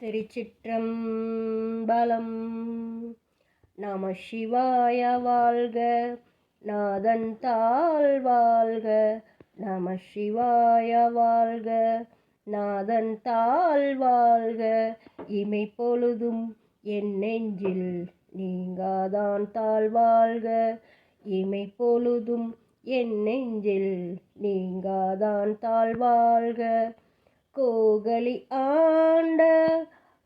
திருச்சிற்றம்பலம். நம சிவாய வாழ்க நாதன் தாழ் வாழ்க. நம சிவாய வாழ்க நாதன் தாழ் வாழ்க. இமை பொழுதும் என் நெஞ்சில் நீங்காதான் தாழ் வாழ்க. இமை பொழுதும் என் நெஞ்சில் நீங்காதான் தாழ் வாழ்க. கோகலி ஆண்ட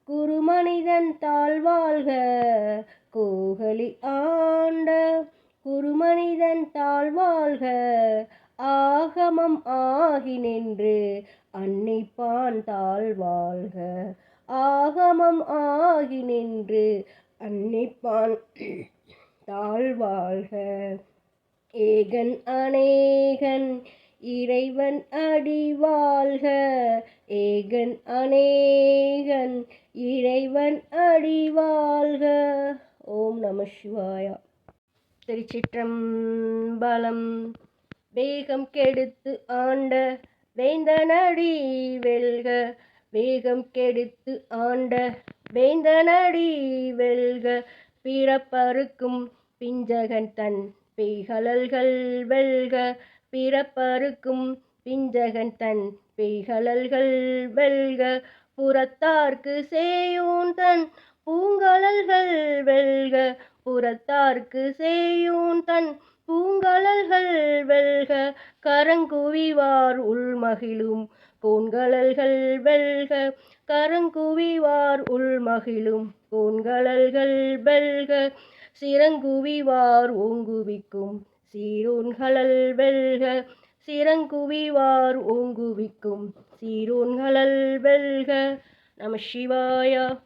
குருமனிதன் தாழ்வாழ்க. கோகலி ஆண்ட குருமனிதன் தாழ்வாழ்க. ஆகமம் ஆகி நின்று அன்னிப்பான் தாழ்வாழ்க. ஆகமம் ஆகி நின்று அன்னிப்பான் தாழ்வாழ்க. ஏகன் அநேகன் இறைவன் அடிவாழ்க ஏகன் அநேகன் இறைவன் அடிவாழ்க ஓம் நம சிவாயா. திருச்சிற்றம்பலம் வேகம் கெடுத்து ஆண்ட வேந்தனடி வெல்க வேகம் கெடுத்து ஆண்ட வேந்தனடி வெல்க. பிறப்பறுக்கும் பிஞ்சகன் தன் பெய்கழல்கள் வெல்க பிறப்பறுக்கும் பிஞ்சகன் தன் பெய்கழல்கள் வெல்க புறத்தார்க்கு சேயூன் தன் பூங்கழல்கள் வெல்க புறத்தார்க்கு சேயூன் தன் பூங்கழல்கள் வெல்க கரங்குவிவார் உள்மகிழும் கோண்கழல்கள் வெல்க கரங்குவிவார் உள்மகிழும் கோண்கழல்கள் வெல்க சிறங்குவிவார் ஓங்குவிக்கும் சீரோன்களல் வெல்க சிறங்குவிவார் ஓங்குவிக்கும். சீரோன்களல் வெல்க நம சிவாயா.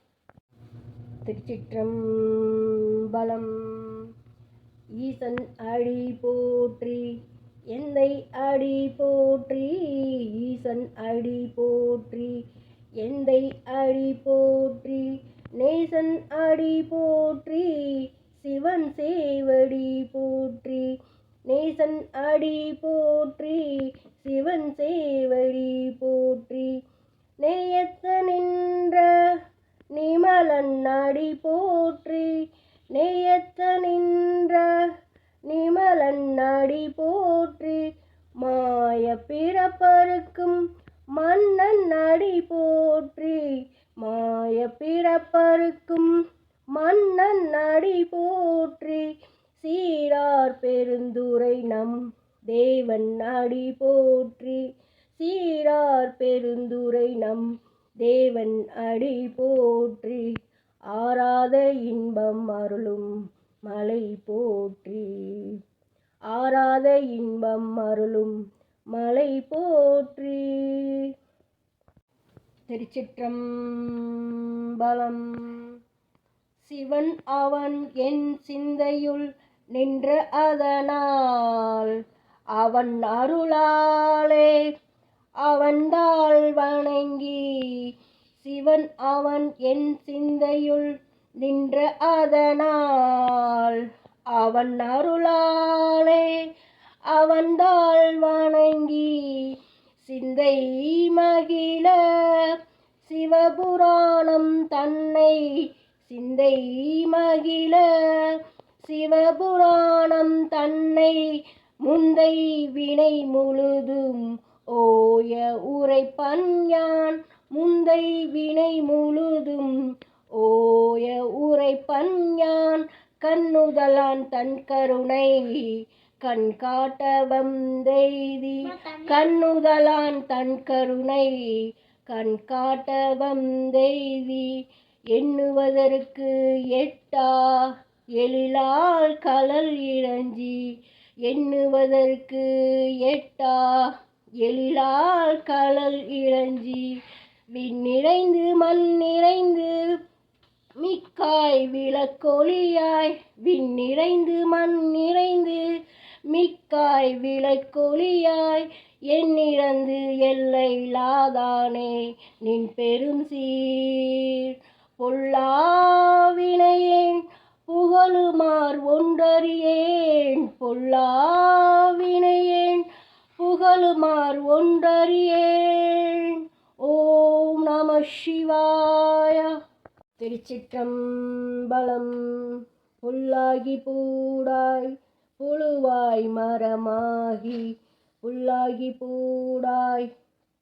திருச்சிற்றம்பலம். ஈசன் அடி போற்றி எந்தை அடி போற்றி. ஈசன் அடி போற்றி எந்தை அடி போற்றி. நேசன் அடி போற்றி சிவன் சேவடி போற்றி. நேசன் அடி போற்றி சிவன் சேவடி போற்றி. நேயத்த நின்ற நிமலன் அடி போற்றி நேயத்த நின்ற நிமலன் அடி போற்றி. மாய பிறப்பருக்கும் மன்னன் அடி போற்றி மாய பிறப்பருக்கும் மன்னன் அடி போற்றி. சீரார் பெருந்துரை நம் தேவன் அடி போற்றி. சீரார் பெருந்துரை நம் தேவன் அடி போற்றி. ஆராத இன்பம் அருளும் மலை போற்றி. ஆராத இன்பம் அருளும் மலை போற்றி. திருச்சிற்றம்பலம் சிவன் அவன் என் சிந்தையுள் நின்று அதனால் அவன் அருளாலே அவன்தாள் வணங்கி சிவன் அவன் என் சிந்தையுள் நின்ற அதனால் அவன் அருளாலே அவன்தாள் வணங்கி சிந்தை மகிழ சிவபுராணம் தன்னை சிந்தை மகிழ சிவபுராணம் தன்னை முந்தை வினை முழுதும் ஓய உரைப்பன் யான். முந்தை வினை முழுதும் ஓய உரைப்பன் யான். கண்ணுதலான் தன் கருணை கண் காட்ட வந்தெய்தி. கண்ணுதலான் தன் கருணை கண் காட்ட வந்தெய்தி. எண்ணுவதற்கு எட்டா எழிலால் கலல் இழஞ்சி எண்ணுவதற்கு எட்டா? எழிலால் கலல் இழஞ்சி விண் நிறைந்து மண் நிறைந்து மிக்காய் விளக்கொலியாய். விண் நிறைந்து மண் நிறைந்து மிக்காய் விளக்கொலியாய். எண்ணிறந்து எல்லையில்லாதானே நின் பெரும் சீர் பொல்லாவினையேன். புகழுமார் ஒன்றறியேன் பொல்லாவினையேன். புகழுமார் ஒன்றறியேன். ஓம் நம சிவாய. திருச்சிற்றம்பலம் புல்லாகி பூடாய் புழுவாய் மரமாகி. புல்லாகி பூடாய்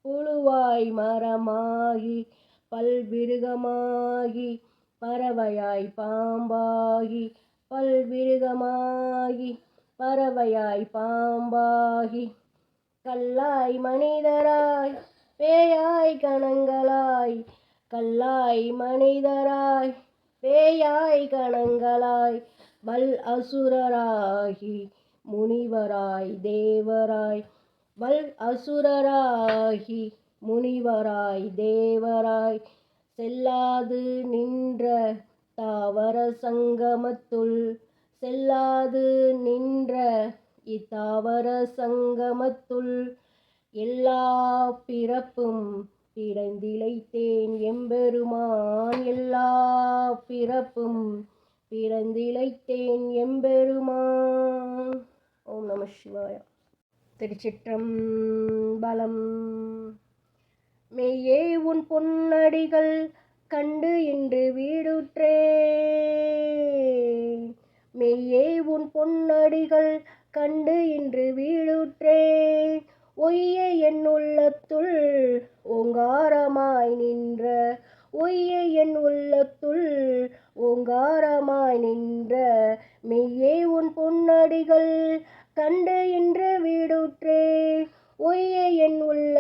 புழுவாய் மரமாகி. பல்விருகமாகி. பறவையாய் பாம்பாகி பல்விருகமாகி பறவையாய் பாம்பாகி. கல்லாய் மனிதராய் பேயாய் கணங்களாய் கல்லாய் மனிதராய் பேயாய் கணங்களாய் வல் அசுரராகி முனிவராய் தேவராய். வல் அசுரராகி முனிவராய் தேவராய். செல்லாது நின்ற தாவர சங்கமத்துள் செல்லாது நின்ற இத்தாவர சங்கமத்துள் எல்லா பிறப்பும் பிறந்திழைத்தேன் எம்பெருமான். எல்லா பிறப்பும் பிறந்திழைத்தேன் எம்பெருமான். ஓம் நம சிவாயா. திருச்சிற்றம் பலம் மெய்யே உன் பொன்னடிகள் கண்டு இன்று வீடுற்றே. மெய்யே உன் பொன்னடிகள் கண்டு இன்று வீடுற்றே. ஒய்ய என் உள்ளத்துள் ஓங்காரமாய் நின்ற ஒய்ய என் உள்ளத்துள் ஓங்காரமாய் நின்ற மெய்யே உன் பொன்னடிகள் கண்டு இன்று வீடுற்றே. ஒய்ய என் உள்ள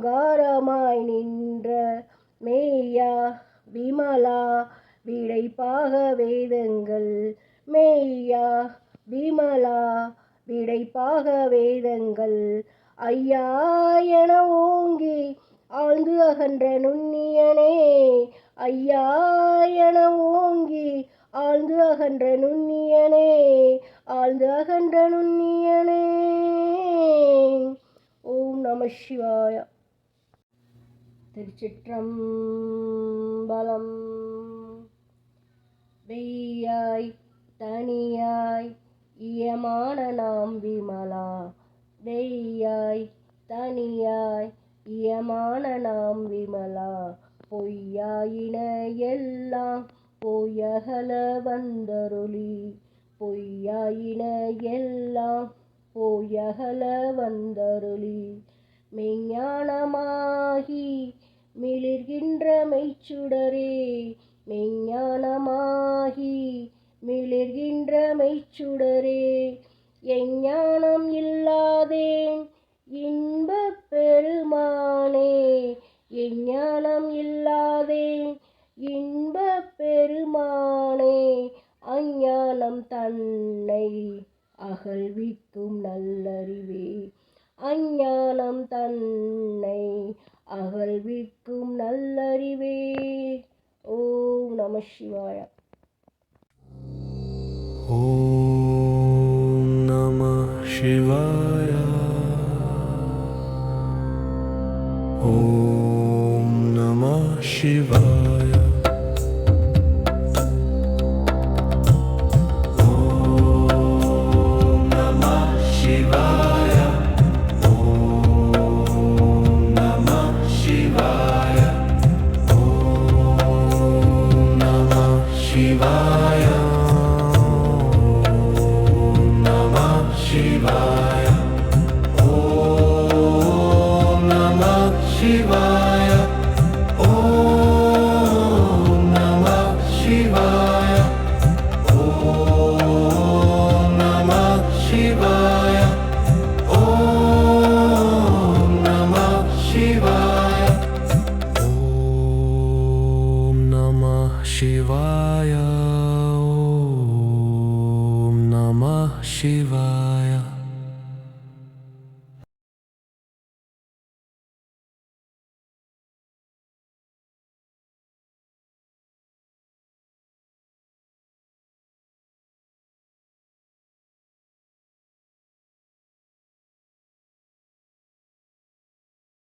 ஓங்காரமாய் நின்ற மேயா விமலா விடைப்பாக வேதங்கள். மேய்யா விமலா விடைப்பாக வேதங்கள். ஐயா என ஓங்கி ஆழ்ந்து அகன்ற நுண்ணியனே. ஐயா என ஓங்கி ஆழ்ந்து அகன்ற நுண்ணியனே. ஆழ்ந்து அகன்ற நுண்ணியனே. ஓம் நம சிவாயா. திருச்சிற்றம்பலம். வெய்யாய் தனியாய் இயமான நாம் விமலா. வெய்யாய் தனியாய் இயமான நாம் விமலா. பொய்யாயின எல்லாம் பொய்யகல வந்தருளி. பொய்யாயின எல்லாம் போயகல வந்தருளி. மெய்ஞானமாகி மிளிர்கின்ற மெய்ச்சுடரே மெஞ்ஞானமாகி மிளிர்கின்ற மெய்ச்சுடரே எஞ்ஞானம் இல்லாதேன் இன்பப் பெருமானே எஞ்ஞானம் இல்லாதேன் இன்பப் பெருமானே அஞ்ஞானம் தன்னை அகழ்விக்கும் நல்லறிவே அஞ்ஞானம் தன்னை அகழ்விக்கும் நல்லறிவே. ஓம் நம சிவாய. ஓம் நம சிவாய. ஓம் நம சிவாய. Shiva.